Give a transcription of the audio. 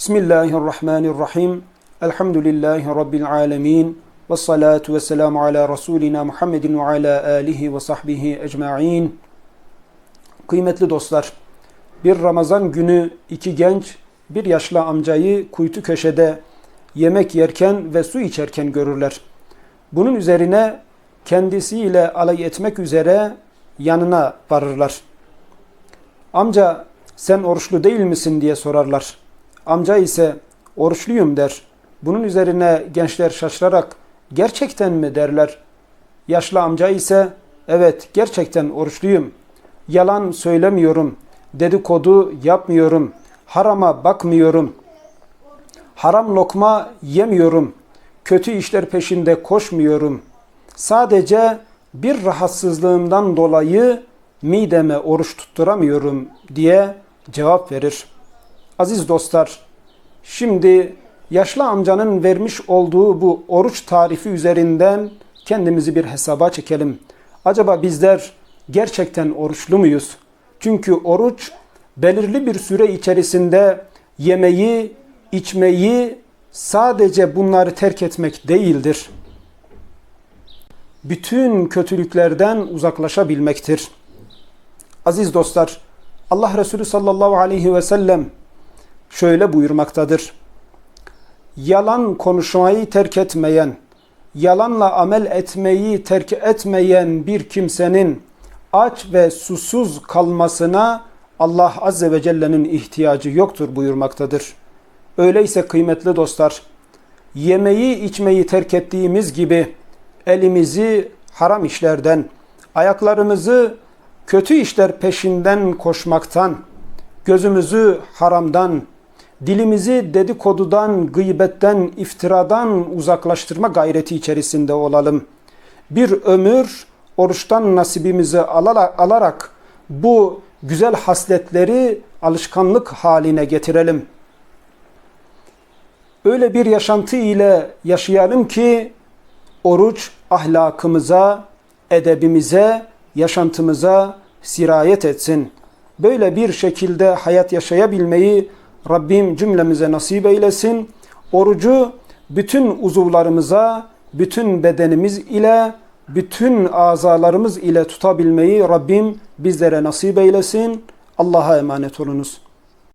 Bismillahirrahmanirrahim. Elhamdülillahi Rabbil alemin. Ve salatu ve selamu ala Resulina Muhammedin ve ala alihi ve sahbihi ecma'in. Kıymetli dostlar, bir Ramazan günü iki genç bir yaşlı amcayı kuytu köşede yemek yerken ve su içerken görürler. Bunun üzerine kendisiyle alay etmek üzere yanına varırlar. Amca sen oruçlu değil misin diye sorarlar. Amca ise oruçluyum der. Bunun üzerine gençler şaşırarak gerçekten mi derler. Yaşlı amca ise evet gerçekten oruçluyum. Yalan söylemiyorum. Dedikodu yapmıyorum. Harama bakmıyorum. Haram lokma yemiyorum. Kötü işler peşinde koşmuyorum. Sadece bir rahatsızlığımdan dolayı mideme oruç tutturamıyorum diye cevap verir. Aziz dostlar, şimdi yaşlı amcanın vermiş olduğu bu oruç tarifi üzerinden kendimizi bir hesaba çekelim. Acaba bizler gerçekten oruçlu muyuz? Çünkü oruç belirli bir süre içerisinde yemeği, içmeyi sadece bunları terk etmek değildir. Bütün kötülüklerden uzaklaşabilmektir. Aziz dostlar, Allah Resulü sallallahu aleyhi ve sellem şöyle buyurmaktadır. Yalan konuşmayı terk etmeyen, yalanla amel etmeyi terk etmeyen bir kimsenin aç ve susuz kalmasına Allah Azze ve Celle'nin ihtiyacı yoktur buyurmaktadır. Öyleyse kıymetli dostlar, yemeği içmeyi terk ettiğimiz gibi elimizi haram işlerden, ayaklarımızı kötü işler peşinden koşmaktan, gözümüzü haramdan, dilimizi dedikodudan, gıybetten, iftiradan uzaklaştırma gayreti içerisinde olalım. Bir ömür oruçtan nasibimizi alarak bu güzel hasletleri alışkanlık haline getirelim. Öyle bir yaşantı ile yaşayalım ki oruç ahlakımıza, edebimize, yaşantımıza sirayet etsin. Böyle bir şekilde hayat yaşayabilmeyi Rabbim cümlemize nasip eylesin. Orucu bütün uzuvlarımıza, bütün bedenimiz ile, bütün azalarımız ile tutabilmeyi Rabbim bizlere nasip eylesin. Allah'a emanet olunuz.